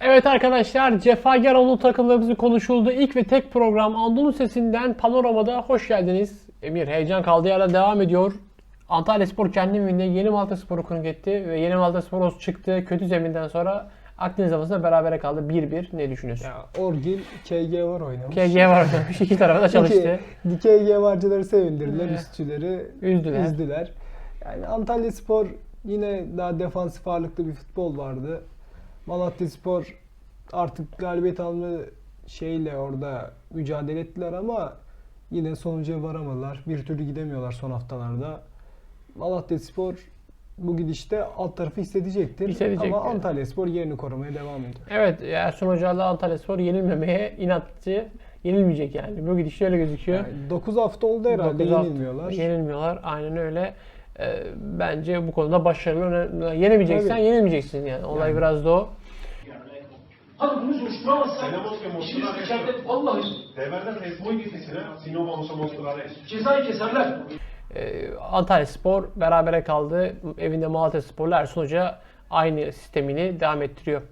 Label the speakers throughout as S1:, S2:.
S1: Evet arkadaşlar Cefagar Anadolu takımlarımızın konuşulduğu ilk ve tek program Anadolu Sesi'nden Panorama'da hoş geldiniz. Emir heyecan kaldığı yerden devam ediyor. Antalya Spor kendi evinde Yeni Malta Spor'u konuk etti ve Yeni Malta Spor çıktı. Kötü zeminden sonra Akdeniz havasında berabere kaldı 1-1. Ne düşünüyorsun?
S2: Ya Orgil KG var oynamış.
S1: KG var oynamış. İki tarafa da çalıştı.
S2: İki, KG varcıları sevindirdiler, üstçüleri
S1: Üzdüler.
S2: üzdüler. Yani Antalya Spor yine daha defansif ağırlıklı bir futbol vardı. Malatya Spor artık galibiyet alma şeyle orada mücadele ettiler ama yine sonuca varamadılar. Bir türlü gidemiyorlar son haftalarda. Malatya Spor bu gidişte alt tarafı hissedecektir.
S1: Hissedecek
S2: Ama
S1: yani.
S2: Antalya Spor yerini korumaya devam ediyor.
S1: Evet Ersun Hoca'yla Antalya Spor yenilmemeye inatçı. Yenilmeyecek yani. Bu gidişle öyle gözüküyor.
S2: Yani 9 hafta oldu herhalde yenilmiyorlar.
S1: Yenilmiyorlar. Aynen öyle. Ee, bence bu konuda başarılı. Yenemeyeceksen
S2: Tabii.
S1: yenilmeyeceksin yani. Olay
S2: Yani.
S1: biraz da o.
S3: Hadi bunu soruşturamazsan
S4: Tenemos que
S3: işimiz
S4: mostrar
S3: içeride
S4: esto.
S3: vallahi
S4: De verdad es muy difícil, ¿eh? Si no vamos a mostrar
S3: cezayı keserler.
S1: Ee, Antalya Spor berabere kaldı. Evinde Malatya Spor'la Ersun Hoca aynı sistemini devam ettiriyor.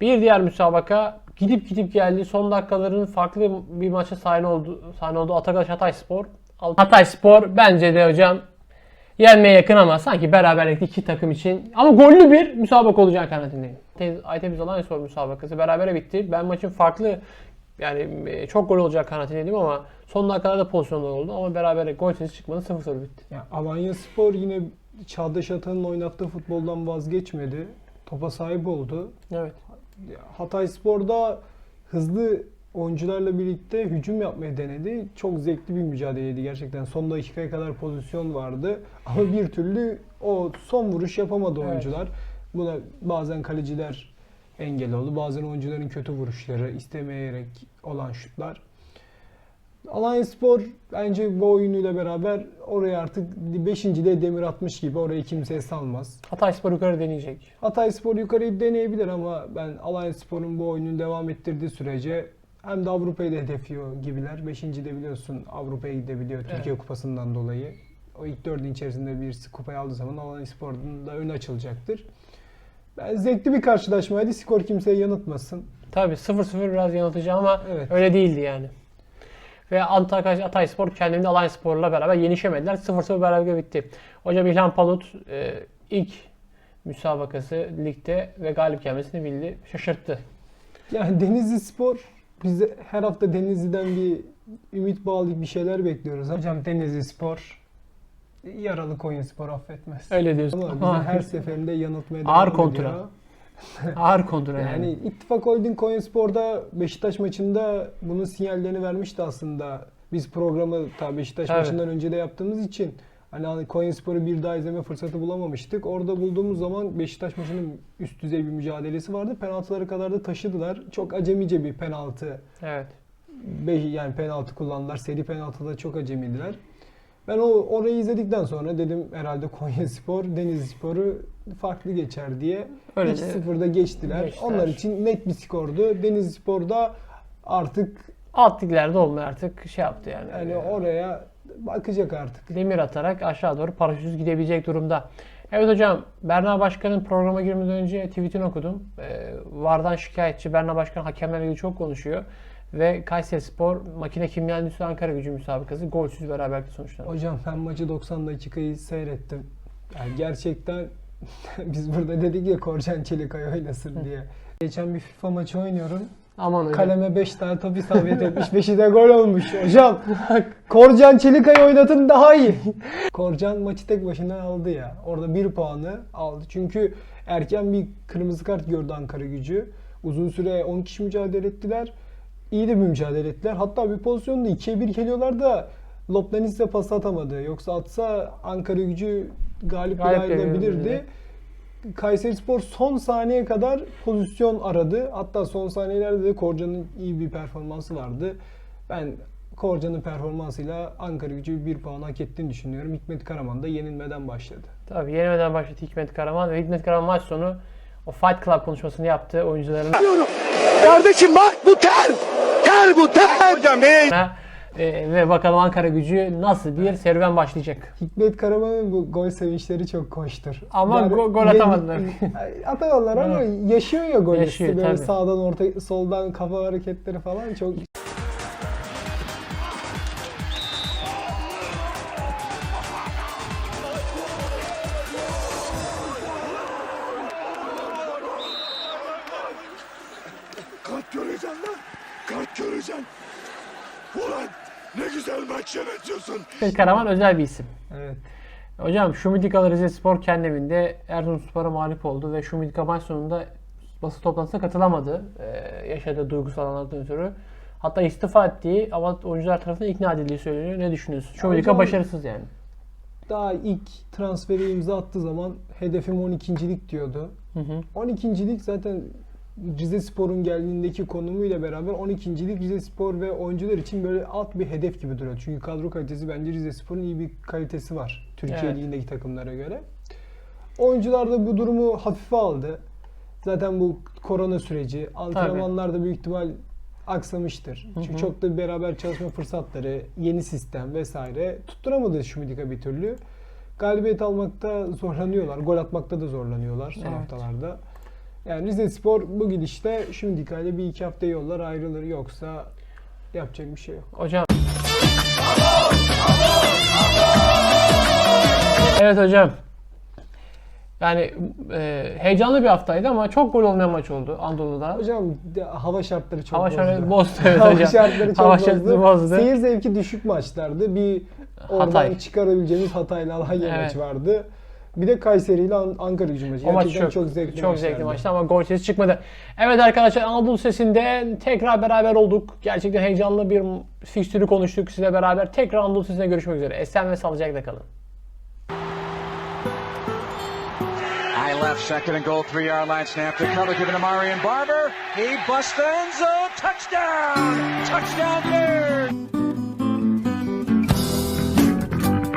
S1: Bir diğer müsabaka gidip gidip geldi. Son dakikaların farklı bir maça sahne oldu. Sahne oldu Atakaş Hatay Spor. Hatay Spor bence de hocam yenmeye yakın ama sanki beraberlikte iki takım için ama gollü bir müsabaka olacak kanaatindeyim. Te- Aytemiz Alanya Spor müsabakası berabere bitti. Ben maçın farklı yani e, çok gol olacak kanaatindeydim ama son dakikalarda pozisyonlar oldu ama beraber gol sesi çıkmadı 0-0 bitti.
S2: Ya Alanya Spor yine Çağdaş Atan'ın oynattığı futboldan vazgeçmedi. Topa sahip oldu.
S1: Evet.
S2: Hatay Spor'da hızlı oyuncularla birlikte hücum yapmayı denedi. Çok zevkli bir mücadeleydi gerçekten. Son dakikaya kadar pozisyon vardı. Ama bir türlü o son vuruş yapamadı
S1: Evet.
S2: oyuncular. Buna bazen kaleciler engel oldu. Bazen oyuncuların kötü vuruşları, istemeyerek olan şutlar. Alanya Spor bence bu oyunuyla beraber oraya artık 5. de demir atmış gibi orayı kimseye salmaz.
S1: Hatay Spor yukarı deneyecek.
S2: Hatay Spor yukarıyı deneyebilir ama ben Alanya Spor'un bu oyununu devam ettirdiği sürece hem de Avrupa'yı da hedefliyor gibiler. Beşinci de biliyorsun Avrupa'ya gidebiliyor Türkiye Kupası'ndan dolayı. O ilk dördün içerisinde bir kupayı aldığı zaman Alanya Spor'un da önü açılacaktır. Ben zevkli bir karşılaşmaydı. Skor kimseye yanıltmasın.
S1: Tabii 0-0 biraz yanıltıcı ama
S2: Evet.
S1: öyle değildi yani. Ve Antalya Hatay Spor kendini Alanya Spor'la beraber yenişemediler. 0-0 beraber bitti. Hocam İlhan Palut e, ilk müsabakası ligde ve galip gelmesini bildi. Şaşırttı.
S2: Yani Denizli Spor biz her hafta Denizli'den bir ümit bağlayıp bir şeyler bekliyoruz. Hocam Denizli Spor yaralı Konya Spor affetmez.
S1: Öyle diyorsun.
S2: Ama bizi her seferinde yanıltmaya
S1: Ağır
S2: devam
S1: kontra.
S2: ediyor.
S1: ağır kontrol yani.
S2: Yani İttifak Holding Konyaspor'da Beşiktaş maçında bunun sinyallerini vermişti aslında. Biz programı ta Beşiktaş
S1: Evet.
S2: maçından önce de yaptığımız için hani Konyaspor'u bir daha izleme fırsatı bulamamıştık. Orada bulduğumuz zaman Beşiktaş maçının üst düzey bir mücadelesi vardı. Penaltıları kadar da taşıdılar. Çok acemice bir penaltı.
S1: Evet.
S2: Be- yani penaltı kullandılar. Seri penaltıda çok acemiydiler. Ben o orayı izledikten sonra dedim herhalde Konyaspor, Denizlispor'u farklı geçer diye.
S1: Öyle de
S2: 2-0'da geçtiler.
S1: geçtiler.
S2: Onlar için net bir skordu. Denizlispor'da artık
S1: Alt liglerde olmuyor artık şey yaptı yani.
S2: yani oraya bakacak artık.
S1: demir atarak aşağı doğru paraşütsüz gidebilecek durumda. Evet hocam, Berna Başkan'ın programa girmeden önce tweetini okudum. Ee, Vardan şikayetçi Berna Başkan hakemlerle ilgili çok konuşuyor. Ve Kayseri Spor Makine Kimya Endüstri Ankara Gücü müsabakası golsüz beraberlikle sonuçlandı.
S2: Hocam ben maçı 90 dakikayı seyrettim. Yani gerçekten biz burada dedik ya Korcan Çelikay oynasın diye. Geçen bir FIFA maçı oynuyorum.
S1: Aman hocam.
S2: Kaleme 5 tane top isabet etmiş. 5'i de gol olmuş. Hocam Korcan Çelikay oynatın daha iyi. Korcan maçı tek başına aldı ya. Orada bir puanı aldı. Çünkü erken bir kırmızı kart gördü Ankara gücü. Uzun süre 10 kişi mücadele ettiler. İyi de bir mücadele ettiler. Hatta bir pozisyonda 2'ye 1 geliyorlar da Loplanis'e pas atamadı. Yoksa atsa Ankara gücü galip,
S1: Galip
S2: ayrılabilirdi. Kayseri Spor son saniye kadar pozisyon aradı. Hatta son saniyelerde de Korcan'ın iyi bir performansı vardı. Ben Korcan'ın performansıyla Ankara gücü bir puan hak ettiğini düşünüyorum. Hikmet Karaman da yenilmeden başladı.
S1: Tabii yenilmeden başladı Hikmet Karaman ve Hikmet Karaman maç sonu o Fight Club konuşmasını yaptı oyuncuların
S5: Kardeşim bak bu ter. Ter bu ter. Hocam ne?
S1: Ee, ve bakalım Ankara gücü nasıl bir serüven başlayacak.
S2: Hikmet Karaman'ın bu gol sevinçleri çok koştur.
S1: Ama go- gol atamadılar.
S2: Atamadılar ama yaşıyor ya gol
S1: Yaşıyor,
S2: hissi. Böyle
S1: tabii.
S2: sağdan orta soldan kafa hareketleri falan çok
S5: güzel maç yönetiyorsun.
S1: Hikmet Karaman özel bir isim.
S2: evet.
S1: Hocam Şumidikalı Rizespor kendi evinde Erzurumspor'a mağlup oldu ve Şumidika maç sonunda basın toplantısına katılamadı. Ee, yaşadığı duygusal anlardan ötürü. Hatta istifa ettiği ama oyuncular tarafından ikna edildiği söyleniyor. Ne düşünüyorsun? Şumidika
S2: Hocam-
S1: başarısız yani.
S2: Daha ilk transferi imza attığı zaman hedefim 12.lik diyordu.
S1: Hı hı.
S2: 12.lik zaten Rize Spor'un geldiğindeki konumuyla beraber 12.lik Rize Spor ve oyuncular için böyle alt bir hedef gibi duruyor. Çünkü kadro kalitesi bence Rize Spor'un iyi bir kalitesi var. Türkiye
S1: Evet.
S2: Ligi'ndeki takımlara göre. Oyuncular da bu durumu hafife aldı. Zaten bu korona süreci, antrenmanlar da büyük ihtimal aksamıştır. Çünkü çok da beraber çalışma fırsatları, yeni sistem vesaire tutturamadı Şumidika bir türlü. Galibiyet almakta zorlanıyorlar. Gol atmakta da zorlanıyorlar son
S1: Evet.
S2: haftalarda. Yani Rize Spor bu gidişte Şumidika ile bir iki hafta yollar ayrılır. Yoksa yapacak bir şey yok.
S1: Hocam. Evet hocam. Yani e, heyecanlı bir haftaydı ama çok gol olmayan maç oldu Anadolu'da.
S2: Hocam hava şartları çok
S1: Hava
S2: bozdu.
S1: şartları bozdu evet
S2: hava
S1: hocam.
S2: şartları çok
S1: Hava
S2: bozdu.
S1: şartları bozdu.
S2: Seyir zevki düşük maçlardı. Bir oradan
S1: Hatay.
S2: çıkarabileceğimiz Hatay'la Alanya
S1: Evet.
S2: maçı vardı. Bir de Kayseri ile An- Ankara gücü maçı.
S1: O maç
S2: Gerçekten
S1: çok,
S2: çok zevkli
S1: çok
S2: maçlardı.
S1: zevkli maçtı ama gol sesi çıkmadı. Evet arkadaşlar Anadolu Sesi'nde tekrar beraber olduk. Gerçekten heyecanlı bir fikstürü konuştuk sizle beraber. Tekrar Anadolu Sesi'nde görüşmek üzere. Esen ve sağlıcakla kalın.
S6: High left, second and goal, three yard line, snap to cover, given to Marion Barber. He busts the end zone, touchdown! Touchdown, Bears!